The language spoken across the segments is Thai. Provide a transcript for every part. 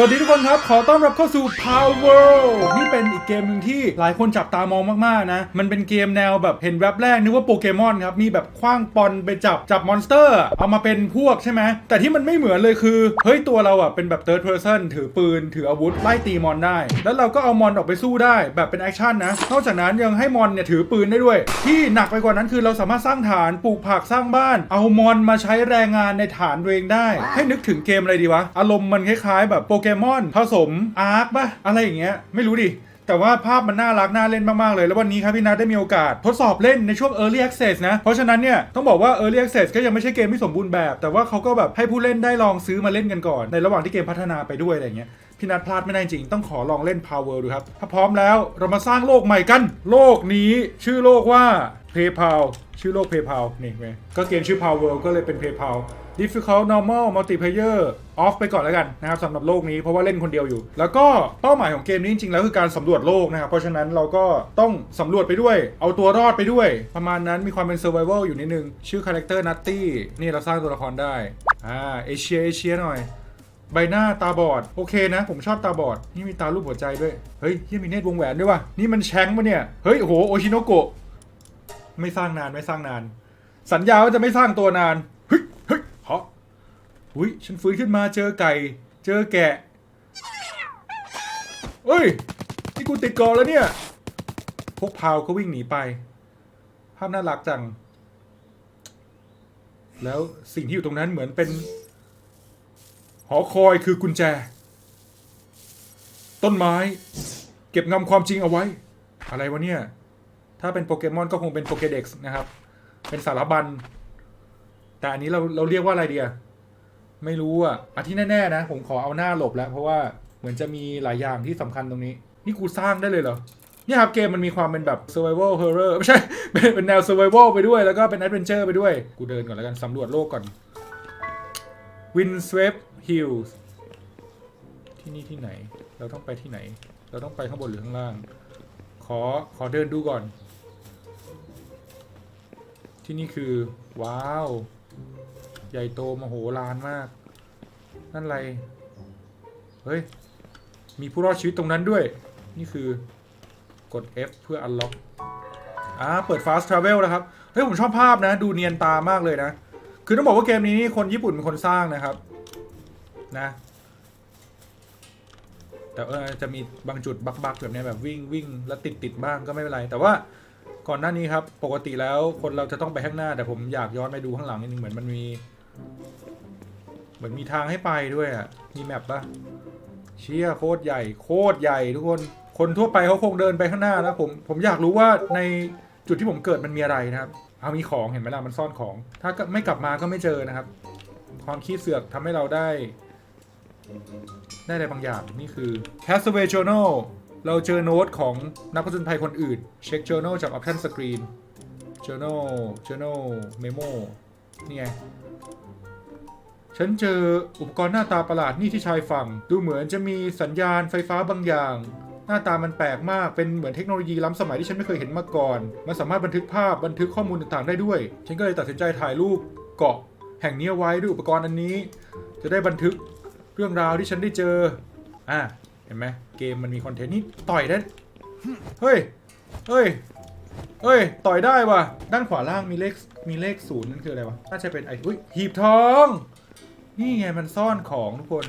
สวัสดีทุกคนครับ ขอต้อนรับเข้าสู่ Power World นี่เป็นอีกเกมหนึ่งที่หลายคนจับตามองมากๆนะ มันเป็นเกมแนวแบบเห็นแวบแรกนึกว่าโปเกมอนครับ มีแบบคว้างปอนไปจับจับมอนสเตอร์ เอามาเป็นพวกใช่ไหม แต่ที่มันไม่เหมือนเลยคือ เฮ้ย ตัวเราอะเป็นแบบ third person ถือปืน ถืออาวุธ ไล่ตีมอนได้ แล้วเราก็เอามอนออกไปสู้ได้แบบเป็นแอคชั่นนะ นอกจากนั้นยังให้มอนเนี่ยถือปืนได้ด้วย ที่หนักไปกว่านั้นคือเราสามารถสร้างฐานปลูกผักสร้างบ้าน เอามอนมาใช้แรงงานในฐานตัวเองได้ ให้นึกถึงเกมอะไรดีวะ อารมณ์มันคล้ายๆ แบบโปเกมอน ผสมอาร์คปะอะไรอย่างเงี้ย ไม่รู้ดิแต่ว่าภาพมันน่ารักน่าเล่นมาก ๆ เลย แล้ววันนี้ครับพี่นัทได้มีโอกาส ทดสอบเล่นในช่วง Early Access นะ เพราะฉะนั้นเนี่ย ต้องบอกว่า Early Access ก็ยังไม่ใช่เกมที่สมบูรณ์แบบ แต่ว่าเขาก็แบบให้ผู้เล่นได้ลองซื้อมาเล่นกันก่อน ในระหว่างที่เกมพัฒนาไปด้วยอะไรเงี้ยพี่นัทพลาดไม่ได้จริง ต้องขอลองเล่น Power ดูครับ ถ้าพร้อมแล้วเรามาสร้างโลกใหม่กัน โลกนี้ชื่อโลกว่า PayPal ชื่อโลก PayPal นี่ไงก็เกมชื่อ Power ก็เลยเป็น PayPal difficult normal multiplayer off ไปก่อนแล้วกันนะครับสำหรับโลกนี้เพราะว่าเล่นคนเดียวอยู่ แล้วก็เป้าหมายของเกมนี้จริงๆแล้วคือการสำรวจโลกนะครับเพราะฉะนั้นเราก็ต้องสำรวจไปด้วย เอาตัวรอดไปด้วย ประมาณนั้นมีความเป็น survival อยู่นิดนึง ชื่อคาแรคเตอร์นัตตี้นี่เราสร้างตัวละครได้อ่าเอเชียเอเชียหน่อยใบหน้าตาบอด โอเคนะ ผมชอบตาบอด นี่มีตารูปหัวใจด้วย เฮ้ยยี่มีเนตรวงแหวนด้วยว่ะ นี่มันแชงปะเนี่ย เฮ้ยโอ้โหโอชิโนโกะไม่สร้างนานไม่สร้างนาน สัญญาว่าจะไม่สร้างตัวนาน เฮ้ยเฮ้ยเหาะ อุ้ยฉันฟื้นขึ้นมาเจอไก่ เจอแกะเฮ้ย นี่กูติดกาะแล้วเนี่ย พวกพาวก็วิ่งหนีไป ภาพน่ารักจัง แล้วสิ่งที่อยู่ตรงนั้นเหมือนเป็น หอคอยคือกุญแจ ต้นไม้ เก็บงำความจริงเอาไว้ อะไรวะเนี่ย ถ้าเป็นโปเกมอนก็คงเป็นโปเกเด็กซ์นะครับ เป็นสารบัญ แต่อันนี้เราเราเรียกว่าอะไรเดีย ไม่รู้อะอันที่แน่ๆนะ ผมขอเอาหน้าหลบแล้ว เพราะว่าเหมือนจะมีหลายอย่างที่สำคัญตรงนี้ นี่กูสร้างได้เลยเหรอ เนี่ยครับเกมมันมีความเป็นแบบ survival horror ไม่ใช่เป็นเป็นแนว survival ไปด้วย แล้วก็เป็น adventure ไปด้วย กูเดินก่อนแล้วกันสำรวจโลกก่อน Windswept Hills ที่นี่ที่ไหน เราต้องไปที่ไหน เราต้องไปข้างบนหรือข้างล่าง ขอ ขอเดินดูก่อน ที่นี่คือ ว้าว ใหญ่โตมโหฬารมาก นั่นอะไร เฮ้ย มีผู้รอดชีวิตตรงนั้นด้วย นี่คือกด F เพื่อ unlock อ่า เปิด fast travel แล้วครับ เฮ้ย ผมชอบภาพนะ ดูเนียนตามากเลยนะ คือต้องบอกว่าเกมนี้นี่คนญี่ปุ่นเป็นคนสร้างนะครับ นะ แต่เออจะมีบางจุดบักบักๆแบบนี้แบบวิ่งวิ่งแล้วติดติดบ้างก็ไม่เป็นไร แต่ว่าก่อนหน้านี้ครับ ปกติแล้วคนเราจะต้องไปข้างหน้า แต่ผมอยากย้อนไปดูข้างหลังนิดนึงเหมือนมันมี เหมือนมีทางให้ไปด้วยอะ มีแมปปะเชี่ยโคตรใหญ่ โคตรใหญ่ทุกคน คนทั่วไปเขาคงเดินไปข้างหน้าแล้วผม ผมอยากรู้ว่าในจุดที่ผมเกิดมันมีอะไรนะครับ เอามีของเห็นไหมล่ะมันซ่อนของ ถ้าไม่กลับมาก็ไม่เจอนะครับ ความขี้เสือกทำให้เราได้ ได้อะไรบางอย่างนี่คือ Castaway Journal เราเจอโน้ตของนักผจญภัยคนอื่น เช็ค Journal จาก Option Screen Journal Journal Memo นี่ไง ฉันเจออุปกรณ์หน้าตาประหลาดนี่ที่ชายฝั่ง ดูเหมือนจะมีสัญญาณไฟฟ้าบางอย่าง หน้าตามันแปลกมาก เป็นเหมือนเทคโนโลยีล้ำสมัยที่ฉันไม่เคยเห็นมาก่อน มันสามารถบันทึกภาพบันทึกข้อมูลต่างๆได้ด้วย ฉันก็เลยตัดสินใจถ่ายรูปเกาะแห่งนี้ไว้ด้วยอุปกรณ์อันนี้ จะได้บันทึกเรื่องราวที่ฉันได้เจอ อะ เห็นไหมเกมมันมีคอนเทนต์นี่ต่อยได้ เฮ้ย เฮ้ย เฮ้ย ต่อยได้ว่ะ ด้านขวาล่างมีเลขมีเลขศูนย์นั่นคืออะไรวะ น่าจะเป็นไอ้อุ้ยหีบทอง นี่ไงมันซ่อนของทุกคน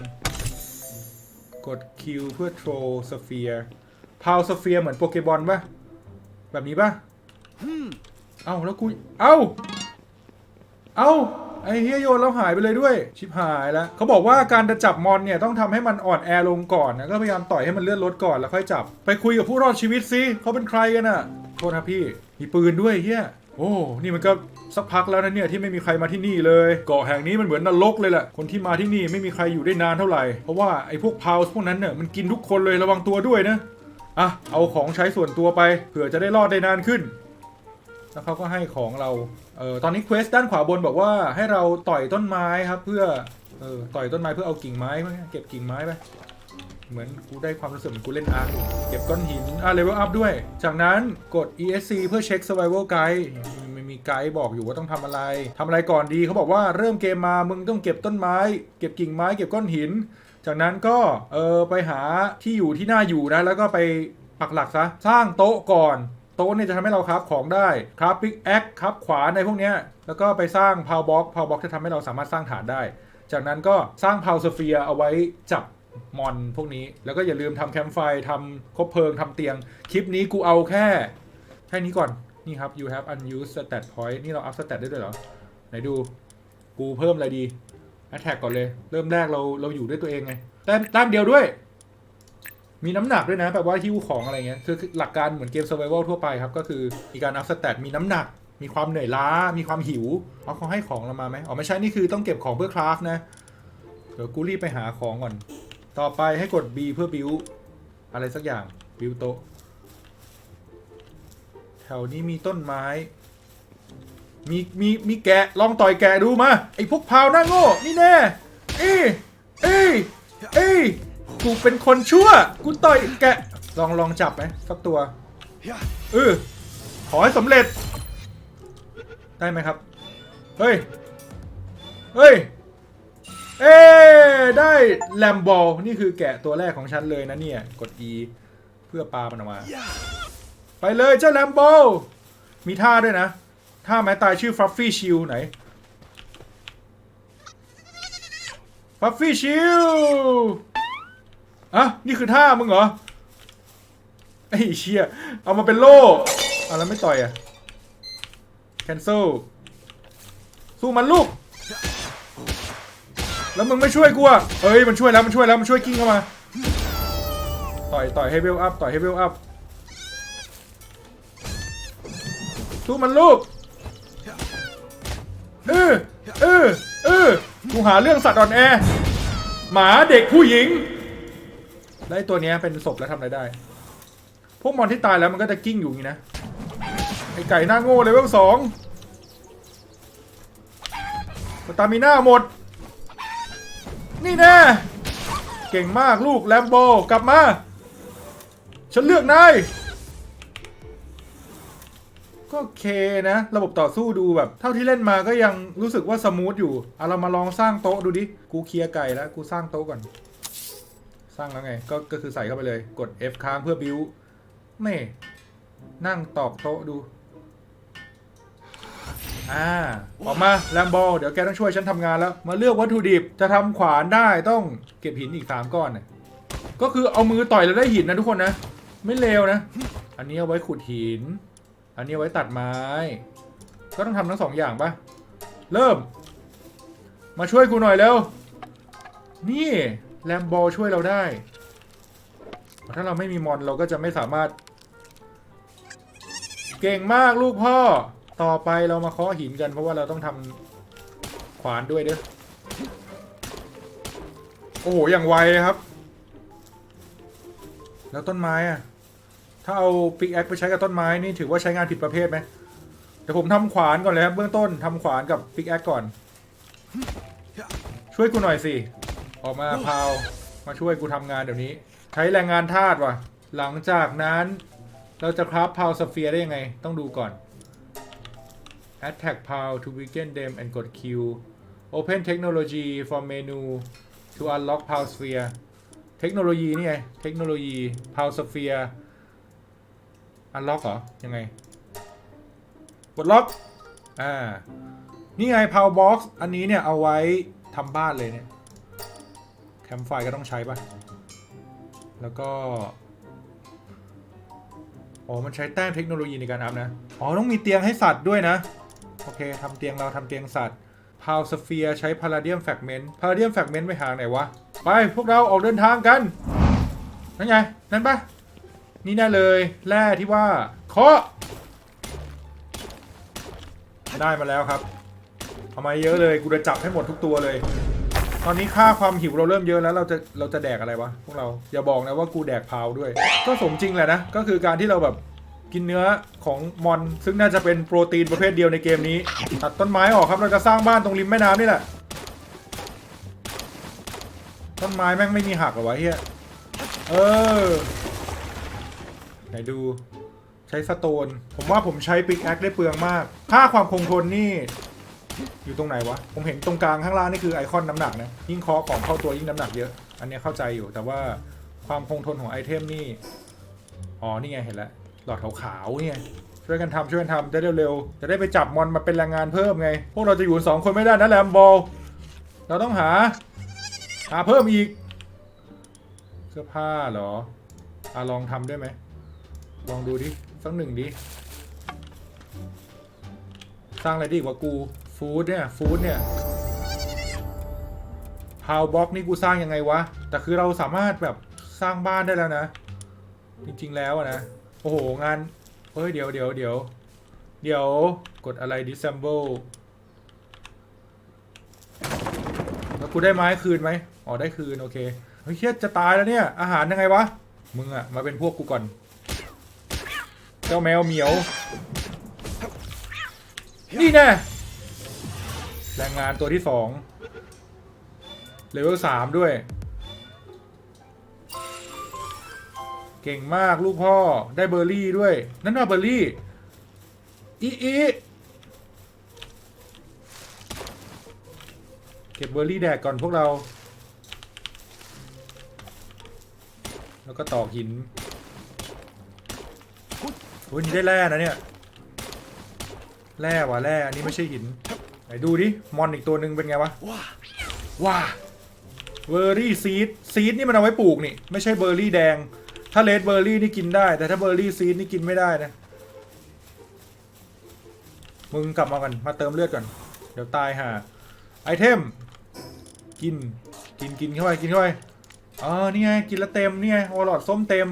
กด Q เพื่อ throw sphere พาวสเฟียร์เหมือนโปเกบอลปะแบบนี้ปะเอ้าแล้วกู เอ้า เอ้าไอ้เฮียโยนแล้วหายไปเลยด้วย ชิบหายแล้วเขาบอกว่าการจะจับมอนเนี่ยต้องทำให้มันอ่อนแอลงก่อนนะก็พยายามต่อยให้มันเลื่อนลดก่อนแล้วค่อยจับ ไปคุยกับผู้รอดชีวิตสิเขาเป็นใครกันอะ โทษนะพี่ มีปืนด้วยเฮียโอ้ นี่มันก็สักพักแล้วนะเนี่ยที่ไม่มีใครมาที่นี่เลยเกาะแห่งนี้มันเหมือนนรกเลยแหละคนที่มาที่นี่ไม่มีใครอยู่ได้นานเท่าไหร่เพราะว่าไอ้พวกพาวส์พวกนั้นเนี่ยมันกินทุกคนเลยระวังตัวด้วยนะอะเอาของใช้ส่วนตัวไปเผื่อจะได้รอดได้นานขึ้นแล้วเขาก็ให้ของเราเออตอนนี้เควสด้านขวาบนบอกว่าให้เราต่อยต้นไม้ครับเพื่อเออต่อยต้นไม้เพื่อเอากิ่งไม้เก็บกิ่งไม้ไป เหมือนกูได้ความรู้สึกเหมือนกูเล่นอาร์คเก็บก้อนหิน อะเลเวลอัพด้วย จากนั้นกด ESC เพื่อเช็ค Survival Guide มันมีไกด์บอกอยู่ว่าต้องทำอะไรทำอะไรก่อนดีเขาบอกว่าเริ่มเกมมามึงต้องเก็บต้นไม้ เก็บกิ่งไม้เก็บก้อนหิน จากนั้นก็เออไปหาที่อยู่ที่น่าอยู่นะแล้วก็ไปปักหลักซะสร้างโต๊ะก่อนโต๊ะเนี่ยจะทำให้เราคราฟของได้คราฟปิกแอคคราฟขวานในพวกเนี้ยแล้วก็ไปสร้างพาวบ็อกพาวบ็อกจะทำให้เราสามารถสร้างฐานได้ จากนั้นก็สร้างพาวสเฟียเอาไว้จับ มอนพวกนี้ แล้วก็อย่าลืมทำแคมป์ไฟทำคบเพลิงทำเตียง คลิปนี้กูเอาแค่แค่นี้ก่อน นี่ครับ you have unused stat point นี่เรา up stat ได้ด้วยเหรอ ไหนดู กูเพิ่มอะไรดี attack ก่อนเลย เริ่มแรกเราเราอยู่ด้วยตัวเองไงแต้มแต้มเดียวด้วย มีน้ำหนักด้วยนะ แบบว่าหิ้วของอะไรเงี้ย คือหลักการเหมือนเกม survival ทั่วไปครับ ก็คือมีการ up stat มีน้ำหนัก มีความเหนื่อยล้า มีความหิว เอาเขาให้ของเรามาไหมอ๋อไม่ใช่ นี่คือต้องเก็บของเพื่อคราฟนะ เดี๋ยวกูรีบไปหาของก่อน ต่อไปให้กด B เพื่อ build อะไรสักอย่าง build โต๊ะแถวนี้มีต้นไม้ มีมีมีแกะลองต่อยแกะดูมา ไอ้พวกพาวหน้าโง่นี่แน่เอ้ยเอ้ยเอ้ยกูเป็นคนชั่ว กูต่อยแกะลองลองจับไหมสักตัวเออขอให้สำเร็จ ได้ไหมครับ เฮ้ย เฮ้ย เอ้ได้แลมบอลนี่คือแกะตัวแรกของฉันเลยนะเนี่ย กด E เพื่อปามันออกมา ไปเลยเจ้าแลมโบมีท่าด้วยนะ ท่าไม้ตายชื่อฟ l ฟฟี่ชิลไหนฟ l ฟฟี่ชิลอะนี่คือท่ามึงเหรอ ไอ้เชี่ยเอามาเป็นโล่เอาแล้วไม่ต่อยอะ cancel สู้มันลูก แล้วมึงไม่ช่วยกูอะเอ้ยมันช่วยแล้วมันช่วยแล้วมันช่วยกิ้งเข้ามา ต่อยต่อยให้เวลอัพต่อยให้เวลอัพสู้มันลูกเออเออเออกูหาเรื่องสัตว์อ่อนแอ หมาเด็กผู้หญิงแล้วไอ้ตัวเนี้ยเป็นศพแล้วทำอะไรได้ พวกมอนที่ตายแล้วมันก็จะกิ้งอยู่อย่างนี้นะ ไอ้ไก่หน้าโง่เลเวลสองสตามิน่าหมด นี่แน่เก่งมากลูกแลมโบกลับมา ฉันเลือกนายก็โอเคนะ ระบบต่อสู้ดูแบบ เท่าที่เล่นมาก็ยังรู้สึกว่าสมูทอยู่เอาเรามาลองสร้างโต๊ะดูดิ กูเคลียร์ไก่แล้ว กูสร้างโต๊ะก่อน สร้างแล้วไง ก็ก็คือใส่เข้าไปเลย กด F ค้างเพื่อบิวไม่นั่งตอกโต๊ะดู อ่าออกมาแลมโบเดี๋ยวแกต้องช่วยฉันทำงานแล้ว มาเลือกวัตถุดิบจะทำขวานได้ต้องเก็บหินอีกสามก้อนนะก็คือเอามือต่อยแล้วได้หินนะทุกคนนะ ไม่เลวนะ อันนี้เอาไว้ขุดหิน อันนี้เอาไว้ตัดไม้ ก็ต้องทำทั้งสองอย่างปะเริ่ม มาช่วยกูหน่อยเร็ว นี่แลมโบช่วยเราได้ ถ้าเราไม่มีมอนเราก็จะไม่สามารถ เก่งมากลูกพ่อ ต่อไปเรามาเคาะหินกันเพราะว่าเราต้องทำขวานด้วยเด้อโอ้โหอย่างไวครับ แล้วต้นไม้อะถ้าเอาปิกแอคไปใช้กับต้นไม้นี่ถือว่าใช้งานผิดประเภทไหมเดี๋ยวผมทำขวานก่อนเลยครับเบื้องต้นทำขวานกับปิกแอคก่อน ช่วยกูหน่อยสิ ออกมาพาวมาช่วยกูทำงานเดี๋ยวนี้ ใช้แรงงานทาสว่ะ หลังจากนั้นเราจะคราฟพาวสเฟียได้ยังไง ต้องดูก่อน attack pow to weaken them and กด Q open technology from menu to unlock pow sphere เทคโนโลยีนี่ไง เทคโนโลยี pow sphere อันล็อกเหรอ ยังไงกดล็อก อ่า นี่ไง power box อันนี้เนี่ย เอาไว้ทำบ้านเลยเนี่ย แคมไฟก็ต้องใช้ปะแล้วก็อ๋อ มันใช้แต้มเทคโนโลยีในการอัพนะ อ๋อ ต้องมีเตียงให้สัตว์ด้วยนะ อเคทำเตียงเราทำเตียงสัตว์พาวสเฟียใช้พาราเดียมแฟกเมนต์พาราเดียมแฟกเมนต์ไปหาไหนวะ ไปพวกเราออกเดินทางกัน นั่นไง นั่นปะนี่แน่เลยแร่ที่ว่าเคาะได้มาแล้วครับเอามาเยอะเลยกูจะจับให้หมดทุกตัวเลย ตอนนี้ค่าความหิวเราเริ่มเยอะแล้วเราจะเราจะแดกอะไรวะพวกเราอย่าบอกนะว่ากูแดกพาวด้วย ก็สมจริงแหละนะก็คือการที่เราแบบ กินเนื้อของมอน ซึ่งน่าจะเป็นโปรตีนประเภทเดียวในเกมนี้ ตัดต้นไม้ออกครับเราจะสร้างบ้านตรงริมแม่น้ำนี่แหละ ต้นไม้แม่งไม่มีหักหรอวะเฮียเออ ไหนดู ใช้สโตน ผมว่าผมใช้ปิกแอคได้เปลืองมาก ค่าความคงทนนี่ อยู่ตรงไหนวะ ผมเห็นตรงกลางข้างล่างนี่คือไอคอนน้ำหนักนะ ยิ่งเคาะของเข้าตัวยิ่งน้ำหนักเยอะ อันนี้เข้าใจอยู่ แต่ว่าความคงทนของไอเทมนี่ อ๋อ นี่ไงเห็นแล้ว หลอดขาวๆเนี่ยช่วยกันทำช่วยกันทำจะได้เร็วๆจะได้ไปจับมอนมาเป็นแรงงานเพิ่มไง พวกเราจะอยู่สองคนไม่ได้นะแลมโบเราต้องหา หาเพิ่มอีก เสื้อผ้าเหรออะลองทำได้ไหมลองดูดิสักหนึ่งดิสร้างอะไรดีกว่ากูฟู้ดเนี่ยฟู้ดเนี่ยพาวบ็อกนี่กูสร้างยังไงวะ แต่คือเราสามารถแบบสร้างบ้านได้แล้วนะ จริง ๆ แล้วนะ โอ้โห งาน เฮ้ย เดี๋ยวเดี๋ยวเดี๋ยวเดี๋ยวกดอะไร disassemble แล้วกูได้ไม้คืนไหมอ๋อ ได้คืน โอเค เฮ้ยเครียดจะตายแล้วเนี่ย อาหารยังไงวะ มึงอะมาเป็นพวกกูก่อน เจ้าแมวเหมียว นี่แน่แรงงานตัวที่สองเลเวลสามด้วย เก่งมากลูกพ่อได้เบอร์รี่ด้วย นั่นว่าเบอร์รี่อีอีเก็บเบอร์รี่แดกก่อนพวกเรา แล้วก็ตอกหินโอ้ยนี่ได้แร่นะเนี่ย แร่ว่ะแร่อันนี้ไม่ใช่หิน ไหนดูดิ มอนอีกตัวหนึ่งเป็นไงวะ ว้าเบอร์รี่ซีดซีดนี่มันเอาไว้ปลูกนี่ ไม่ใช่เบอร์รี่แดง ถ้าเลดเบอร์รี่นี่กินได้ แต่ถ้าเบอร์รี่ซีดนี่กินไม่ได้นะ มึงกลับมาก่อนมาเติมเลือดก่อน เดี๋ยวตายห่าไอเทม กิน กินกินเข้าไปกินเข้าไปอ๋อนี่ไงกินแล้วเต็มนี่ไงวอลลอดส้มเต็ม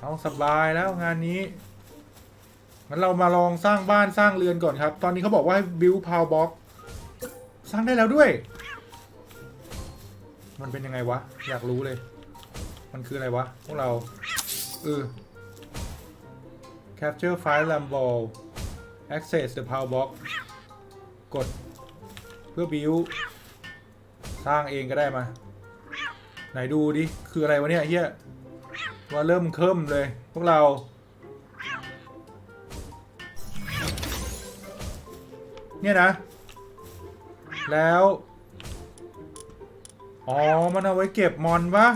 เอาสบายแล้วงานนี้งั้นเรามาลองสร้างบ้านสร้างเรือนก่อนครับ ตอนนี้เขาบอกว่าให้ build power box สร้างได้แล้วด้วย มันเป็นยังไงวะ อยากรู้เลย มันคืออะไรวะ พวกเราเออ capture file ram ball access the power box กด เพื่อ build สร้างเองก็ได้มา ไหนดูดิ คืออะไรวะเนี่ยเฮียว่าเริ่มเคิมเลย พวกเราเนี่ยนะ แล้ว อ๋อ มันเอาไว้เก็บมอนปะ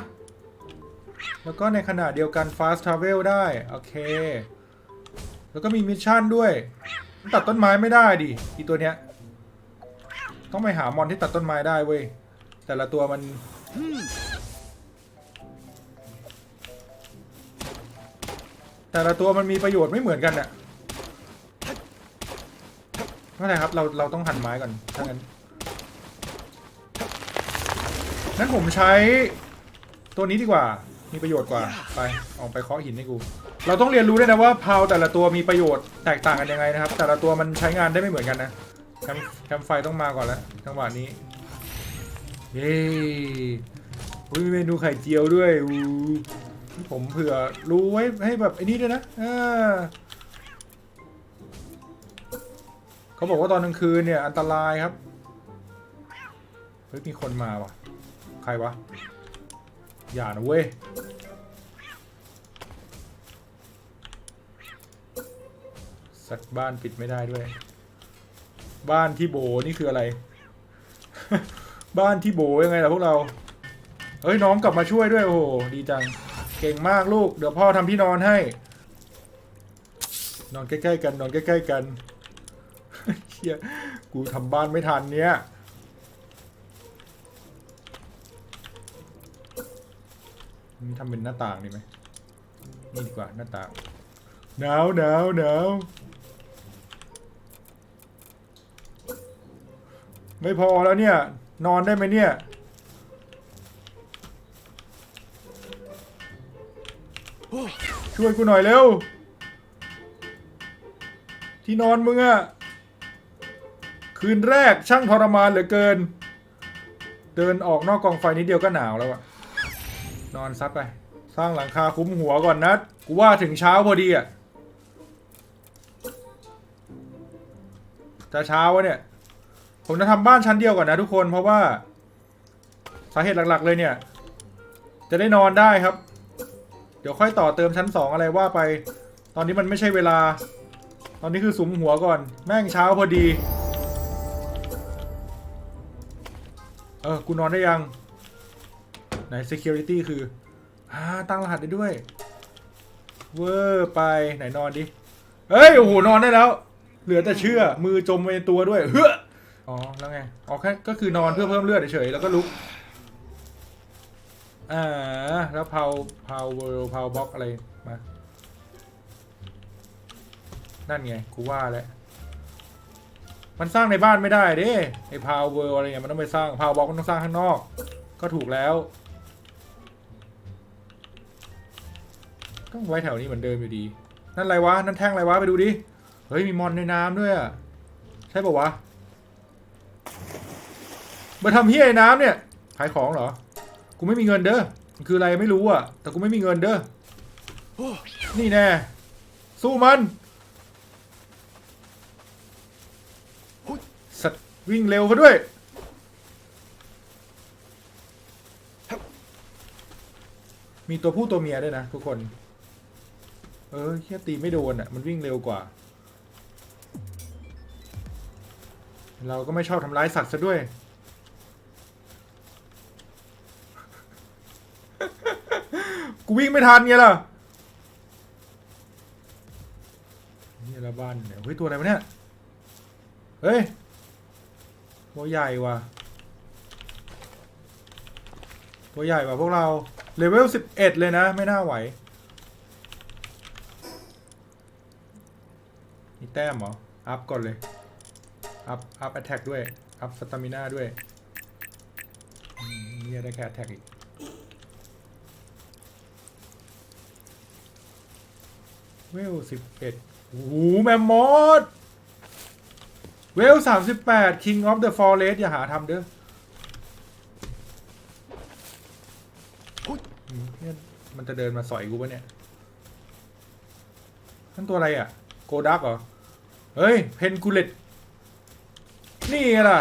แล้วก็ในขณะเดียวกัน fast travel ได้ โอเค แล้วก็มีมิชชั่นด้วย ตัดต้นไม้ไม่ได้ดิอีตัวเนี้ย ต้องไปหามอนที่ตัดต้นไม้ได้เว้ย แต่ละตัวมัน แต่ละตัวมันมีประโยชน์ไม่เหมือนกันอะไม่เป็นไรครับ เราเราต้องหั่นไม้ก่อนถ้างั้นงั้นผมใช้ตัวนี้ดีกว่า มีประโยชน์กว่า ไป ออกไปเคาะหินให้กู เราต้องเรียนรู้ด้วยนะว่าพาวแต่ละตัวมีประโยชน์แตกต่างกันยังไงนะครับ แต่ละตัวมันใช้งานได้ไม่เหมือนกันนะแคมแคมไฟต้องมาก่อนแล้วจังหวะนี้ เย้อุ๊ยมีเมนูไข่เจียวด้วยอู้ผมเผื่อรู้ไว้ให้แบบไอ้นี้ด้วยนะอ่าเขาบอกว่าตอนกลางคืนเนี่ยอันตรายครับ เฮ้ยมีคนมาว่ะ ใครวะ อย่านะเว้ย สักบ้านปิดไม่ได้ด้วย บ้านที่โบนี่คืออะไร บ้านที่โบยังไงล่ะพวกเรา เฮ้ยน้องกลับมาช่วยด้วยโอ้โหดีจัง เก่งมากลูก เดี๋ยวพ่อทำที่นอนให้ นอนใกล้ๆกันนอนใกล้ๆกันเฮียกูทำบ้านไม่ทันเนี้ย นี่ทำเป็นหน้าต่างดีไหมนี่ดีกว่าหน้าต่างหนาวหนาวหนาวไม่พอแล้วเนี่ย นอนได้ไหมเนี่ย ช่วยกูหน่อยเร็ว ที่นอนมึงอะคืนแรกช่างทรมานเหลือเกิน เดินออกนอกกองไฟนิดเดียวก็หนาวแล้วอะ นอนซัดไป สร้างหลังคาคุ้มหัวก่อนนะ กูว่าถึงเช้าพอดีอะ จะเช้าวะเนี่ย ผมจะทำบ้านชั้นเดียวก่อนนะทุกคนเพราะว่า สาเหตุหลักๆเลยเนี่ย จะได้นอนได้ครับ เดี๋ยวค่อยต่อเติมชั้นสองอะไรว่าไป ตอนนี้มันไม่ใช่เวลา ตอนนี้คือสุมหัวก่อน แม่งเช้าพอดี เออ กูนอนได้ยัง ไหน security คืออ่าตั้งรหัสได้ด้วย เวอร์ไปไหนนอนดิ เฮ้ย โอ้โห นอนได้แล้ว เหลือแต่เชื่อ มือจมไปในตัวด้วย เฮ้ออ๋อ แล้วไง อ๋อแค่ก็คือนอนเพื่อเพิ่มเลือดเฉยๆ แล้วก็ลุก อ่า แล้วพาวพาวเวลพาวบ็อกอะไร มา นั่นไง กูว่าแล้ว มันสร้างในบ้านไม่ได้เด้ไอ้พาวเวลอะไรเงี้ยมันต้องไปสร้างพาวบ็อกมันต้องสร้างข้างนอก ก็ถูกแล้ว ต้องไว้แถวนี้เหมือนเดิมอยู่ดี นั่นอะไรวะ นั่นแท่งอะไรวะ ไปดูดิ เฮ้ย มีมอนในน้ำด้วยอะ ใช่ป่าวะ มาทำเฮียน้ำเนี่ย ขายของเหรอ กูไม่มีเงินเด้อมันคืออะไรไม่รู้อะ แต่กูไม่มีเงินเด้อ นี่แน่ สู้มัน สัตว์วิ่งเร็วเขาด้วยมีตัวผู้ตัวเมียด้วยนะทุกคน เออแค่ตีไม่โดนอะ มันวิ่งเร็วกว่า เราก็ไม่ชอบทำร้ายสัตว์ซะด้วย กูวิ่งไม่ทันไงล่ะนี่ละบ้านเนี่ยเฮ้ย ตัวอะไรวะเนี่ย เฮ้ย ตัวใหญ่ว่ะ ตัวใหญ่ว่ะพวกเรา เลเวลสิบเอ็ดเลยนะ ไม่น่าไหว แต้มเหรอ อัพก่อนเลย อัพ อัพแอตแทกด้วย อัพสตามิน่าด้วยเนี่ยได้แค่แอตแทกอีก เวลสิบเอ็ดโอ้โหแมมมอสเวลสามสิบแปด King of the Forest อย่าหาทำเด้อเนี่ยมันจะเดินมาสอยกูปะเนี่ยนั่นตัวอะไรอะ โกดักเหรอ เฮ้ย เพนกูเลตนี่ไงล่ะ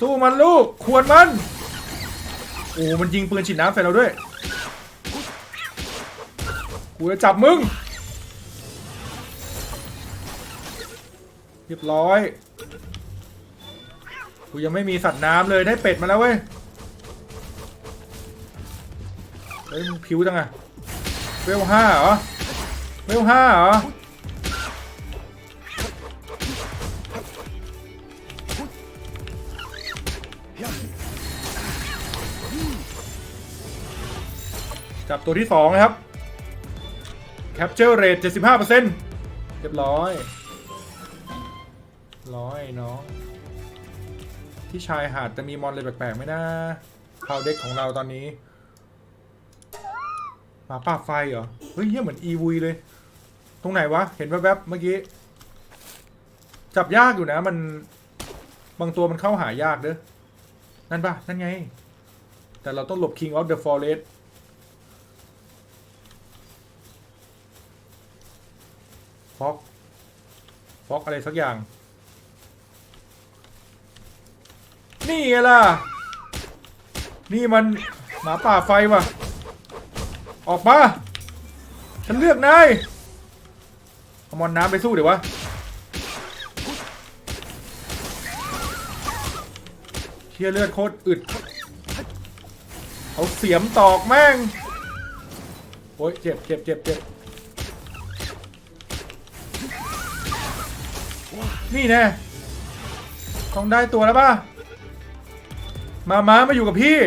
สู้มันลูก ควรมัน โอ้ มันยิงปืนฉีดน้ำใส่เราด้วย กูจะจับมึง เรียบร้อย กูยังไม่มีสัตว์น้ำเลยได้เป็ดมาแล้วเว้ย เฮ้ยมึงผิวจังอะเวลห้าเหรอ เวลห้าเหรอ จับตัวที่สองนะครับ Capture Rate 75%เรียบร้อย ร้อยน้องที่ชายหาดจะมีมอนอะไรแปลกๆไหมนะคาวเด็กของเราตอนนี้หมาป่าไฟเหรอ เฮ้ยเหี้ยเหมือนอีวีเลย ตรงไหนวะ เห็นแวบๆเมื่อกี้ จับยากอยู่นะ มัน บางตัวมันเข้าหายากเด้อ นั่นปะนั่นไง แต่เราต้องหลบ King of the Forest ฟอกฟอกอะไรสักอย่าง นี่ไงล่ะ นี่มันหมาป่าไฟว่ะ ออกมา ฉันเลือกนาย เอามอนน้ำไปสู้เดี๋ยววะเชี่ยเลือดโคตรอึด เอาเสียมตอกแม่ง โอ้ยเจ็บเจ็บเจ็บเจ็บนี่แน่ต้องได้ตัวแล้วป่ะ มาม้ามาอยู่กับพี่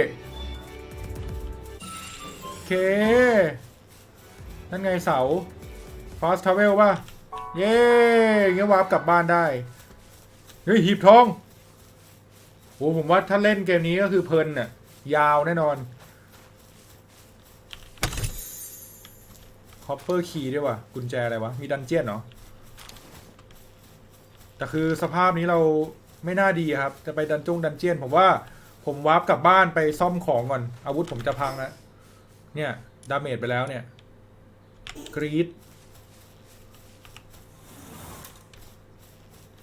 โอเค นั่นไงเสา fast travel ป่ะ เย้เงี้ยวาร์ปกลับบ้านได้ เฮ้ยหีบทองโอ้ผมว่าถ้าเล่นเกมนี้ก็คือเพลินน่ะ ยาวแน่นอนคอปเปอร์คีย์ด้วยว่ะ กุญแจอะไรวะ มีดันเจียนเหรอแต่คือสภาพนี้เราไม่น่าดีครับ จะไปดันจงดันเจียน ผมว่าผมวาร์ปกลับบ้านไปซ่อมของก่อน อาวุธผมจะพังแล้วเนี่ย ดาเมจไปแล้วเนี่ย กรีด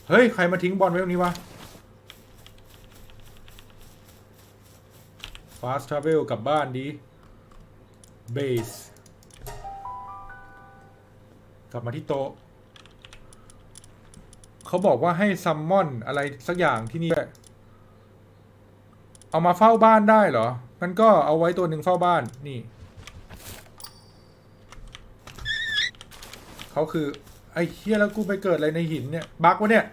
เฮ้ย ใครมาทิ้งบอลไว้ตรงนี้วะ Fast Travel กลับบ้านดี Base กลับมาที่โต๊ะเขาบอกว่าให้ซัมมอนอะไรสักอย่างที่นี่ เอามาเฝ้าบ้านได้เหรอ งั้นก็เอาไว้ตัวหนึ่งเฝ้าบ้านนี่ เขาคือ อ้เฮียแล้วกูไปเกิดอะไรในหินเนี่ยบั๊กวะเนี่ย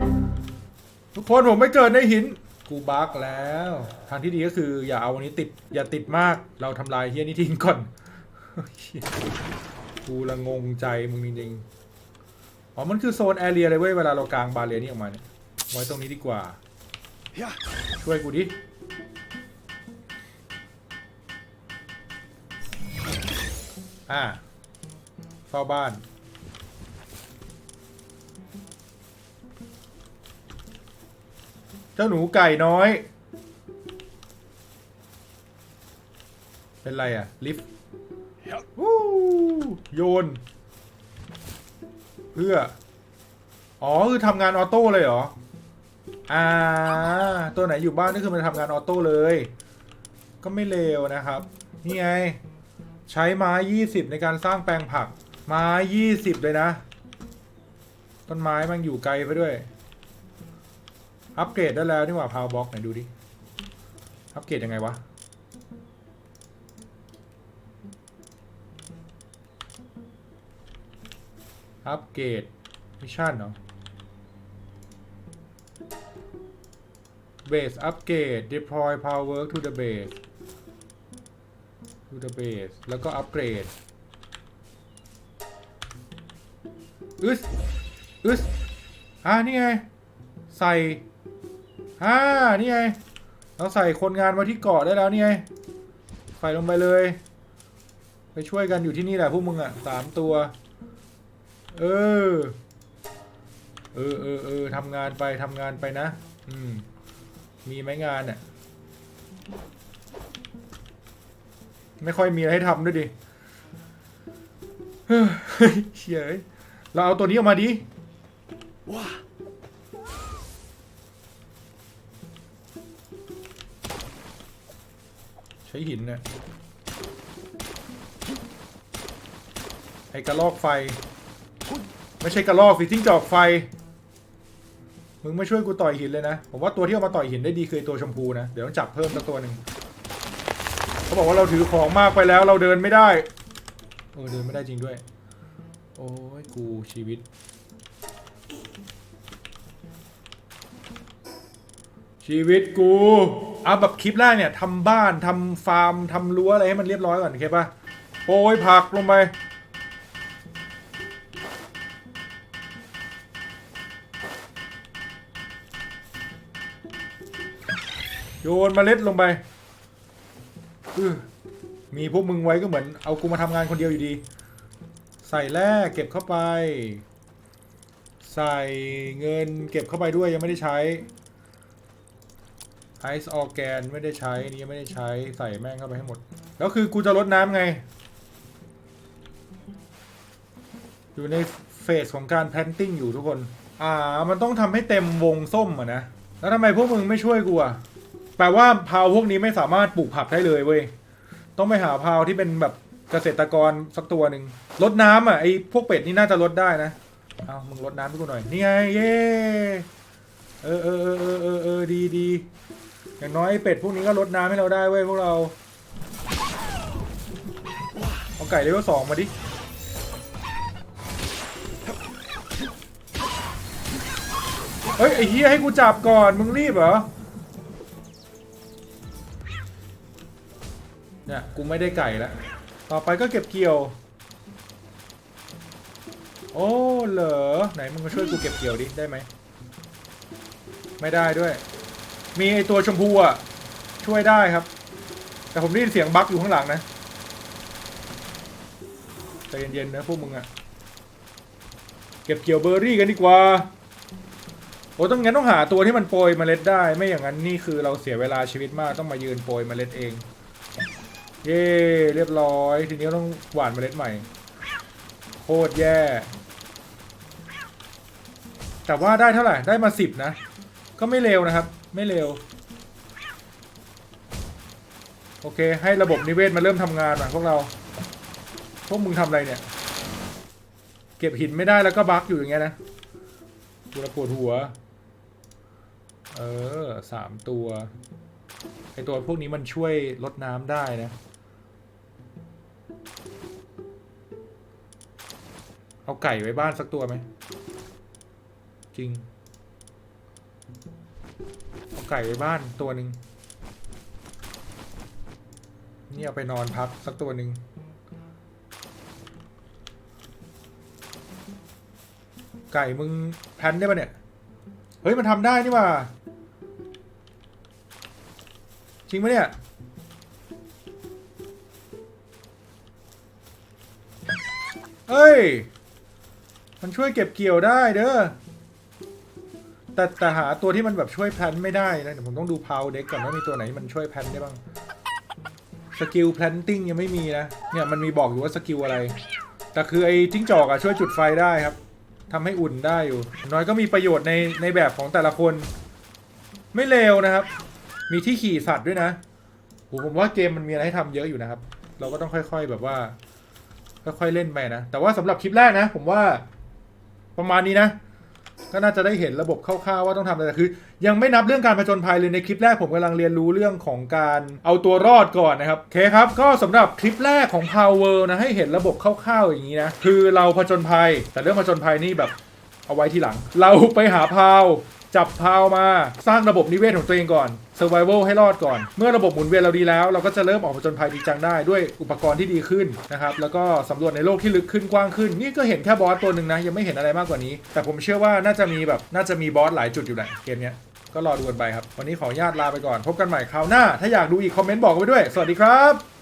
ทุกคนผมไม่เกิดในหิน กูบั๊กแล้ว ทางที่ดีก็คือ อย่าเอาอันนี้ติด อย่าติดมาก เราทำลายเฮียนี่ทิ้งก่อน กูละงงใจมึงจริงๆ อ๋อ มันคือโซนแอเรียเลยเว้ย เวลาเรากางบาเรียนี่ออกมาเนี่ย ไว้ตรงนี้ดีกว่า ช่วยกูดิอ่าเฝ้าบ้าน เจ้าหนูไก่น้อย เป็นไรอะลิฟต์วู้โยน เพื่อ อ๋อ คือทำงานออโต้เลยเหรอ อ่า ตัวไหนอยู่บ้านนี่คือมันทำงานออโต้เลย ก็ไม่เลวนะครับ นี่ไง ใช้ไม้20 ในการสร้างแปลงผัก ไม้20 เลยนะ ต้นไม้มันอยู่ไกลไปด้วย อัปเกรดได้แล้วนี่หว่าพาวบ็อกไหนดูดิ อัปเกรดยังไงวะ อัปเกรดมิชชั่นเนาะ base upgrade deploy power to the base to the base แล้วก็ upgrade อึสอึสอ่านี่ไง ใส่ อ่านี่ไง เราใส่คนงานมาที่เกาะได้แล้วนี่ไงใส่ลงไปเลย ไปช่วยกันอยู่ที่นี่แหละพวกมึงอะสามตัว เออ เออเออเออทำงานไปทำงานไปนะ อืม มีไหมงานเนี่ยไม่ค่อยมีอะไรให้ทำด้วยดิเฮ้ยเฉยเราเอาตัวนี้ออกมาดิ wow, ช้หินเนี่ยไอกระลอกไฟ ไม่ใช่กระลอกสิจิ้งจอกไฟ มึงไม่ช่วยกูต่อยหินเลยนะ ผมว่าตัวที่เอามาต่อยหินได้ดีคือตัวชมพูนะ เดี๋ยวต้องจับเพิ่มสักตัวหนึ่งเขาบอกว่าเราถือของมากไปแล้วเราเดินไม่ได้เออเดินไม่ได้จริงด้วย โอ้ยกูชีวิต ชีวิตกู เอาแบบคลิปแรกเนี่ยทำบ้านทำฟาร์มทำรั้วอะไรให้มันเรียบร้อยก่อนโอเคปะโปรยผักลงไปโยนเมล็ดลงไปมีพวกมึงไว้ก็เหมือนเอากูมาทำงานคนเดียวอยู่ดี ใส่แร่เก็บเข้าไป ใส่เงินเก็บเข้าไปด้วยยังไม่ได้ใช้ ไอซ์ออแกนไม่ได้ใช้อันนี้ยังไม่ได้ใช้ใส่แม่งเข้าไปให้หมด แล้วคือกูจะลดน้ำไง อยู่ในเฟสของการ planting อยู่ทุกคน อ่า มันต้องทำให้เต็มวงส้มอะนะ แล้วทำไมพวกมึงไม่ช่วยกูอะ แปลว่าพาวพวกนี้ไม่สามารถปลูกผักได้เลยเว้ย ต้องไปหาพาวที่เป็นแบบเกษตรกรสักตัวหนึ่งลดน้ำอะไอพวกเป็ดนี่น่าจะลดได้นะ เอามึงลดน้ำให้กูหน่อย นี่ไง เย้ เออเออเออเออเออดีดี อย่างน้อยเป็ดพวกนี้ก็ลดน้ำให้เราได้เว้ยพวกเรา เอาไก่เลเวลสองมาดิ เฮ้ย ไอ้เฮียให้กูจับก่อน มึงรีบเหรอ เนี่ย กูไม่ได้ไก่แล้ว ต่อไปก็เก็บเกี่ยว โอ้เหรอไหนมึงมาช่วยกูเก็บเกี่ยวดิ ได้ไหม ไม่ได้ด้วย มีไอตัวชมพูอะ ช่วยได้ครับ แต่ผมได้ยินเสียงบั๊กอยู่ข้างหลังนะใจเย็นๆนะพวกมึงอะ เก็บเกี่ยวเบอร์รี่กันดีกว่าโอ้ต้องงั้นต้องหาตัวที่มันโปรยเมล็ดได้ ไม่อย่างนั้นนี่คือเราเสียเวลาชีวิตมากต้องมายืนโปรยเมล็ดเอง เย่เรียบร้อย ทีนี้ต้องหว่านเมล็ดใหม่ โคตรแย่ แต่ว่าได้เท่าไหร่ ได้มาสิบนะ ก็ไม่เร็วนะครับ ไม่เร็ว โอเค ให้ระบบนิเวศมาเริ่มทำงานหน่อยพวกเรา พวกมึงทำอะไรเนี่ย เก็บหินไม่ได้แล้วก็บั๊กอยู่อย่างเงี้ยนะกูระปวดหัว เออสามตัวไอตัวพวกนี้มันช่วยลดน้ำได้นะ เอาไก่ไว้บ้านสักตัวไหม จริง ไก่ไว้บ้านตัวหนึ่งนี่เอาไปนอนพักสักตัวหนึ่งไก่มึงแพนได้ปะเนี่ย เฮ้ย มันทำได้นี่ว่า จริงปะเนี่ย เฮ้ย มันช่วยเก็บเกี่ยวได้เด้อ แต่แต่หาตัวที่มันแบบช่วยแพลนไม่ได้นะเดี๋ยวผมต้องดูพาวเด็กก่อนว่ามีตัวไหนมันช่วยแพลนได้บ้างสกิลแพลนติ้งยังไม่มีนะเนี่ยมันมีบอกอยู่ว่าสกิลอะไร แต่คือไอ้จิ้งจอกอะช่วยจุดไฟได้ครับทำให้อุ่นได้อยู่ น้อยก็มีประโยชน์ในในแบบของแต่ละคน ไม่เลวนะครับ มีที่ขี่สัตว์ด้วยนะโหผมว่าเกมมันมีอะไรให้ทำเยอะอยู่นะครับ เราก็ต้องค่อย ๆแบบว่า ค่อยๆเล่นไปนะ แต่ว่าสำหรับคลิปแรกนะ ผมว่าประมาณนี้นะ ก็น่าจะได้เห็นระบบคร่าวๆว่าต้องทำอะไรแต่คือ ยังไม่นับเรื่องการผจญภัยเลยในคลิปแรกผมกำลังเรียนรู้เรื่องของการเอาตัวรอดก่อนนะครับโอเคครับก็สำหรับคลิปแรกของ Power นะให้เห็นระบบคร่าวๆอย่างนี้นะคือเราผจญภัย แต่เรื่องผจญภัยนี่แบบเอาไว้ทีหลัง เราไปหาพาว จับพาวมาสร้างระบบนิเวศของตัวเองก่อน Survival ให้รอดก่อน เมื่อระบบหมุนเวียนเราดีแล้ว เราก็จะเริ่มออกผจญภัยจริงจังได้ด้วยอุปกรณ์ที่ดีขึ้นนะครับแล้วก็สำรวจในโลกที่ลึกขึ้นกว้างขึ้น นี่ก็เห็นแค่บอสตัวหนึ่งนะ ยังไม่เห็นอะไรมากกว่านี้ แต่ผมเชื่อว่าน่าจะมีแบบน่าจะมีบอสหลายจุดอยู่แหละเกมเนี้ยก็รอดูกันไปครับวันนี้ขออนุญาตลาไปก่อนพบกันใหม่คราวหน้า ถ้าอยากดูอีกคอมเมนต์บอกกันไปด้วย สวัสดีครับ